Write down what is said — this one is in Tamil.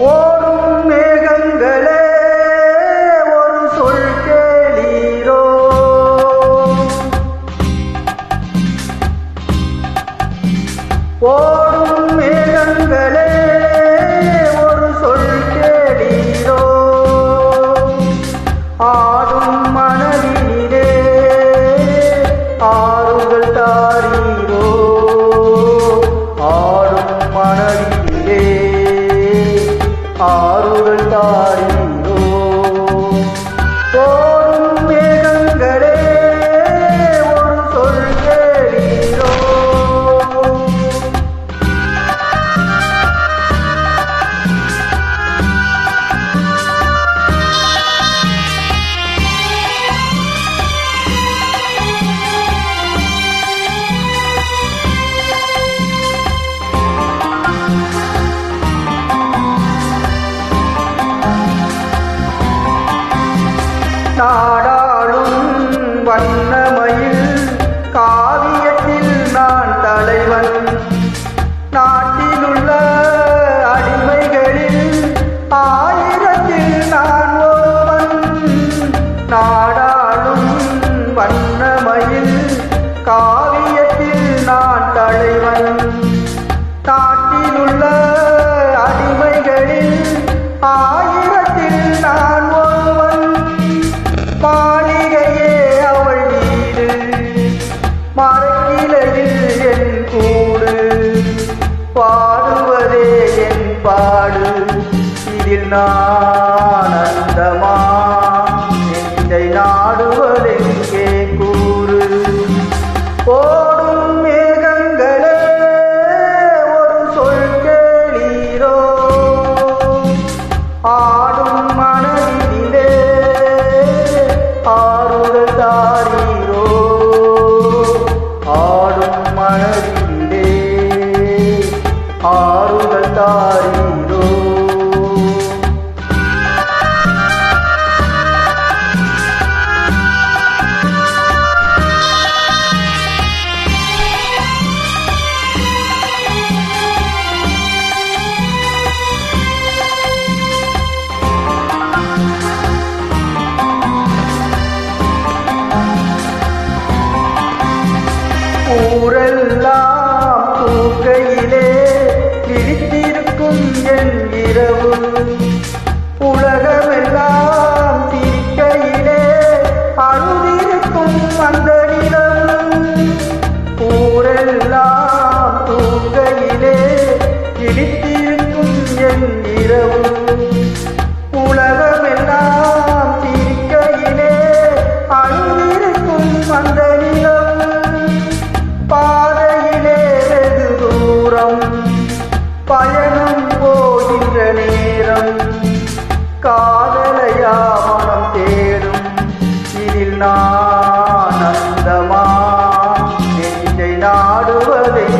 ஓடும் மேகங்களே ஒரு சொல் கேளீரோ. ஓடும் மேகங்களே ஒரு சொல் கேளீரோ. ஆடும் மனதிலே ஆறுதல் தாரீரோ. ஆறுதல் நாடாளும் வன் இதில் நான் அந்தமா நெஞ்சை நாடுவதெங்கே கூறு. போடும் மேகங்களே ஒரு சொல் கேளீரோ. ஆடும் மனதிலே ஆறுதல் தாரீரோ. ஆடும் மனதிலே ஆறுதல் தாரீரோ. என் இரவு உலகமெல்லாம் சிரிக்கையிலே அழுதிருக்கும் அந்த நிலவு ஊரெல்லாம் தூக்கையிலே விழித்திருக்கும் என் இரவு. உலகமெல்லாம் சிரிக்கையிலே அழுதிருக்கும் அந்த நிலவு பாதையிலே வெகு தூரம் பயணம் காதலையா மனம் தேடும்? இதில் நான் அந்தமா? நெஞ்சை நாடுவதெங்கே